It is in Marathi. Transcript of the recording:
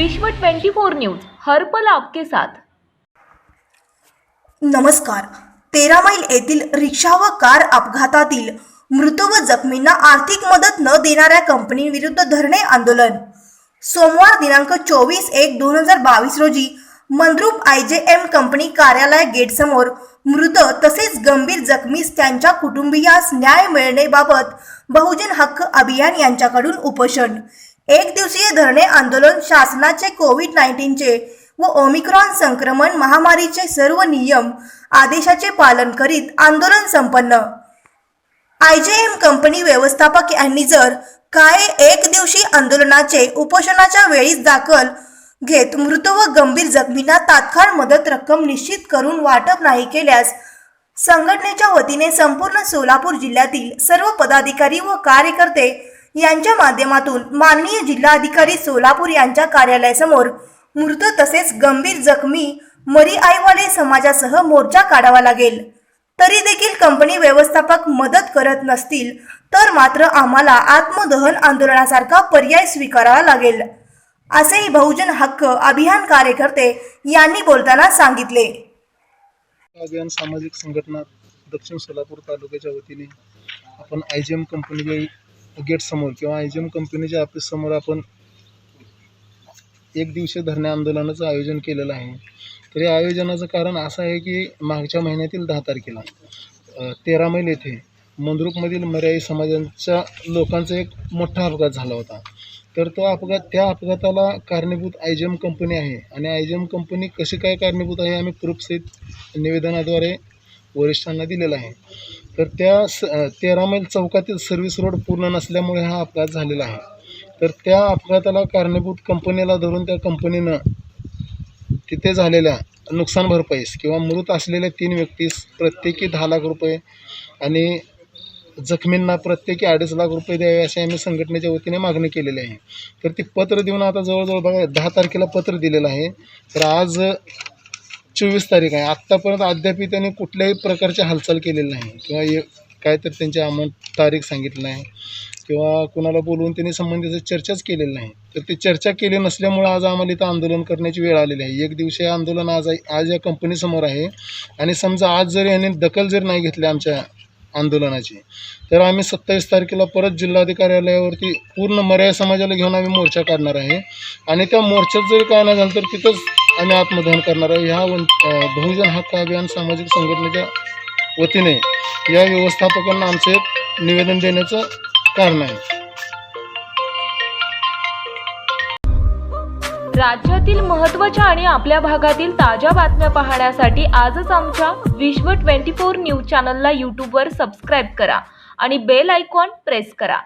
विश्व 24 न्यूज हर पल आपके साथ. नमस्कार. तेरा मैल येथील रिक्षा व कार अपघातातील मृत व जखमींना आर्थिक मदत न देणाऱ्या कंपनीविरुद्ध धरणे आंदोलन. सोमवार दिनांक चोवीस एक दोन हजार बावीस रोजी Mandrup I J M company कार्यालय गेटसमोर मृत तसेच गंभीर जखमीस त्यांच्या कुटुंबियास न्याय मिळण्याबाबत बहुजन हक्क अभियान यांच्याकडून उपोषण. एक दिवसीय धरणे आंदोलन शासनाचे कोविड नाईन्टीनचे व ओमिक्रॉन संक्रमण महामारीचे सर्व नियम आदेशाचे पालन करीत आंदोलन संपन्न. आय जे एम कंपनी व्यवस्थापक यांनी जर काय एक दिवशी आंदोलनाचे उपोषणाच्या वेळीच दाखल घेत मृत व गंभीर जखमींना तात्काळ मदत रक्कम निश्चित करून वाटप नाही केल्यास संघटनेच्या वतीने संपूर्ण सोलापूर जिल्ह्यातील सर्व पदाधिकारी व कार्यकर्ते यांच्या माध्यमातून माननीय जिल्हाधिकारी सोलापूर यांच्या कार्यालयासमोर मृत तसेच गंभीर जखमी मरी आईवाले समाजासह मोर्चा काढावा लागेल. तरी देखील कंपनी व्यवस्थापक मदत करत नसतील तर मात्र आम्हाला आत्मदहन आंदोलनासारखा पर्याय स्वीकारावा लागेल. असेही बहुजन हक्क अभियान कार्यकर्ते यांनी बोलताना सांगितले. अभियान सामाजिक संघटना दक्षिण सोलापूर तालुक्याच्या वतीने आपण आय जी एम कंपनीच्या गेटसमोर किंवा आय जी एम कंपनीच्या ऑफिससमोर आपण एक दिवसीय धरणे आंदोलनाचं आयोजन केलेलं आहे. तर या आयोजनाचं कारण असं आहे की मागच्या महिन्यातील दहा तारखेला तेरा मैल येथे मंद्रुकमधील मर्यायी समाजांच्या लोकांचा एक मोठा अपघात झाला होता. तर तो अपघात त्या अपघाताला कारणीभूत आय जी एम कंपनी आहे आणि आय जी एम कंपनी कशी काय कारणीभूत आहे आम्ही प्रूफसहित निवेदनाद्वारे वरिष्ठांना दिलेलं आहे. तर त्या स तेरा मैल चौकातील सर्व्हिस रोड पूर्ण नसल्यामुळे हा अपघात झालेला आहे. तर त्या अपघाताला कारणीभूत कंपनीला धरून त्या कंपनीनं तिथे झालेल्या नुकसान भरपाईस किंवा मृत असलेल्या तीन व्यक्तीस प्रत्येकी दहा लाख रुपये आणि जखमींना प्रत्येकी अडीच लाख रुपये द्यावे अशी आम्ही संघटनेच्या वतीने मागणी केलेली आहे. तर ती पत्र देऊन आता जवळजवळ बघा दहा तारखेला पत्र दिलेलं आहे. तर आज चोवीस तारीख आहे. आत्तापर्यंत अद्याप त्यांनी कुठल्याही प्रकारची हालचाल केलेली नाही. किंवा ये काय तर त्यांची अमाऊंट तारीख सांगितली नाही. किंवा कुणाला बोलवून त्यांनी संबंधित चर्चाच केलेली नाही. तर ती चर्चा केली नसल्यामुळं आज आम्हाला इथं आंदोलन करण्याची वेळ आलेली आहे. एक दिवशी आंदोलन आज आज या कंपनीसमोर आहे. आणि समजा आज जर यांनी दखल जर नाही घेतली आमच्या आंदोलनाची तर आम्ही सत्तावीस तारखेला परत जिल्हाधिकार्यालयावरती पूर्ण मर्यादा समाजाला घेऊन आम्ही मोर्चा काढणार आहे. आणि त्या मोर्चात जर काय नाही झालं तर तिथंच आम्ही आत्मदहन करणार आहे ह्या वन बहुजन हक्क अभियान सामाजिक संघटनेच्या वतीने या व्यवस्थापकांना आमचे निवेदन देण्याचं कारण आहे. राज्यातील महत्त्वाच्या आणि आपल्या भागातील ताज्या बातम्या पाहण्यासाठी आजच आमच्या विश्व 24 न्यूज चॅनलला यूट्यूबवर सबस्क्राईब करा आणि बेल आयकॉन प्रेस करा.